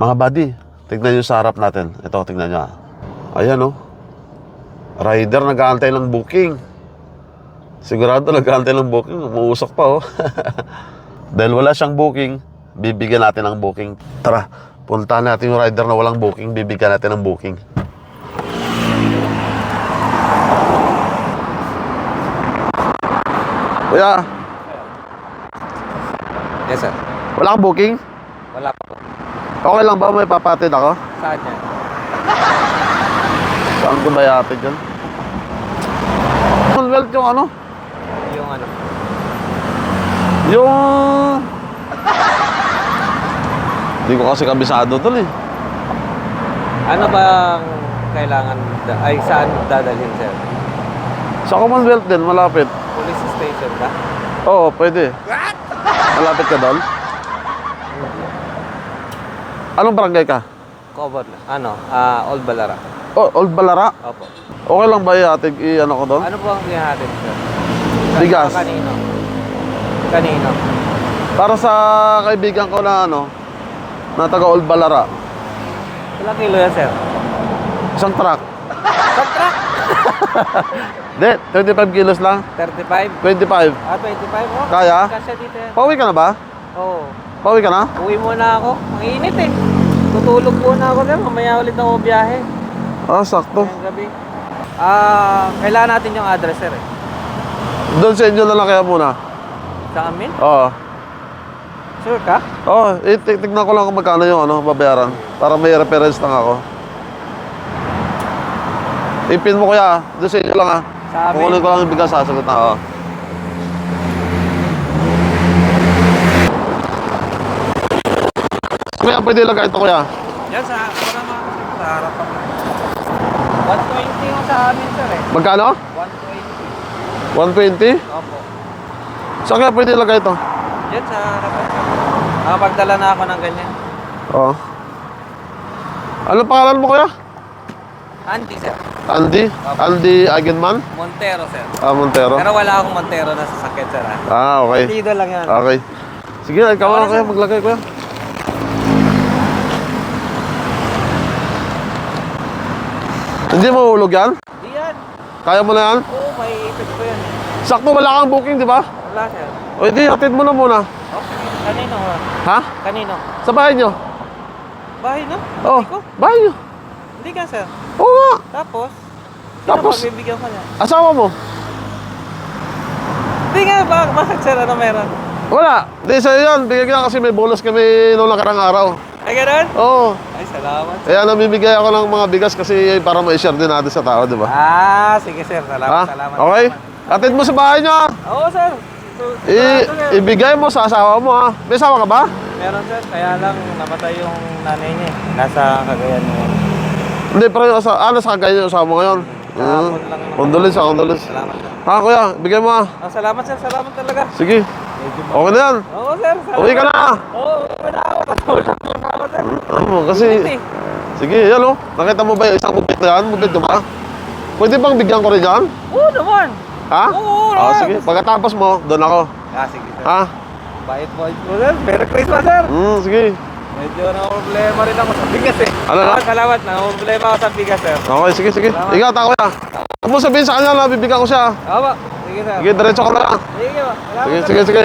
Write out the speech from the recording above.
Mga buddy, tignan nyo sa harap natin. Ito, tignan nyo. ah. Ayan oh. Rider nag-aantay ng booking. Sigurado nag-aantay ng booking. Umuusok pa oh. Dahil wala siyang booking, bibigyan natin ng booking. Tara, puntahan natin yung rider na walang booking, bibigyan natin ng booking. Kuya, Yes, sir. wala kang booking? Wala pa. Okay lang ba may papatid ako? Saan yan? Saan ko ba yatid yan? Commonwealth yung ano? Yung ano? Yung... Hindi ko kasi kabisado tol eh. Ano bang kailangan, da- ay saan dadalhin, sir? Sa Commonwealth din, malapit. Police station ba? Oo, pwede. Malapit ka doon? Anong barangay ka? Cover na. Ano? Ah, Old Balara. Oh, Old Balara. Opo. Okay lang ba ihatid i-ano ko doon? Ano po ang hinahatid, sir? Bigas. Kanino? Kanino? Para sa kaibigan ko na ano, na taga Old Balara. Ilang kilo yan, sir? Isang truck. Sa truck? Hindi, 25 kilos lang. 35? 25. Ah, 25? Oh, Kaya? Kasya dito yan. Pauwi ka na ba? Oo. Pauwi ka na? Uwi muna ako. Ang init eh. Tutulog muna ako, sir. Mamaya ulit ako biyahe. Ah, sakto. Ngayong gabi. Ah, kailangan natin yung address, sir eh. Doon sa inyo na lang kaya muna. Sa amin? Oo. Sure ka? Oo, eh, tig- tignan ko lang kung magkano yung ano, babayaran. Para may reference lang ako. Ipin mo kuya, doon sa inyo lang ah. Sa amin? Kukunin ko lang yung bigas, sasagot na ako. Kuya, pwede lagay ito kuya. Yan sa para ma sa harapan. 120 yung sa amin, sir eh. Magkano? 120. 120? Opo. Saan kaya pwede lagay ito? Yan sa harapan. Nakapagdala na ako ng ganyan. Oo. Ano pangalan mo kuya? Andy, sir. Andy? Andy Agenman? Montero, sir. Ah, Montero? Pero wala akong Montero na sasakyan, sir. Ah. Ah, okay. Tido lang yan. Okay. Sige, ikaw na kuya, sir. maglagay kuya. Hindi mahulog yan? Di yan. Kaya mo na yan? Oo, may ipit ko yan eh. Sakto, wala kang booking, di ba? Wala, sir. O hindi, atid mo na muna. Okay. Kanino, ha? Ha? Kanino? Sa bahay nyo? Bahay, no? Oo, Hindi ko. bahay nyo. Hindi ka, sir. Oo nga. Tapos? Tapos? Sino pagbibigyan ko niya? Asawa mo? Hindi nga, ba bakit, sir? Ano meron? Wala. Hindi, sa'yo yan. Bigyan ka kasi may bonus kami noong nakarang araw. Ay, ganun? Oo. Ay, salamat. Kaya namimigay ako ng mga bigas kasi para ma-share din natin sa tao, di ba? Ah, sige, sir. Ha? Salamat, salamat. Okay? salamat. Atid mo sa bahay ha? Oo, sir. So, I, sir. ibigay mo sa asawa mo, ha? May asawa ka ba? Meron, sir. Kaya lang, namatay yung nanay niya. eh. Nasa Cagayan mo. Hindi, pero yung asa, ah, nasa kagaya yung asawa mo ngayon. Mm. Condolence, ah, condolence. Salamat, sir. Ha, kuya, bigay mo, ha? Ah, salamat, sir. Salamat talaga. Sige. Okay na yan. Oo, sir. Salamat. Uwi ka na? Oo, uwi na ako. Ano, kasi... Sige, yan, oh. Nakita mo ba yung isang bukit na yan? Bukit ka ba? Pwede bang bigyan ko rin yan? Oo naman. Ha? Oo, Ah, naman. sige. Pagkatapos mo, doon ako. Ah, sige, sir. Ha? Bait-bait mo, sir. Merry Christmas, sir. Hmm, sige. Medyo na problema rin ako sa bigas eh. Ano na? Ah, salamat. Na problema ako sa bigas, sir. Okay, sige, sige. Salamat. Ingat ako, kuya. Huwag mo sabihin sa kanya na bibigyan ko siya. Oo ba? Sige, sir. Sige, diretso ka na lang. Sige ba? Salamat, Sige, sige, sige.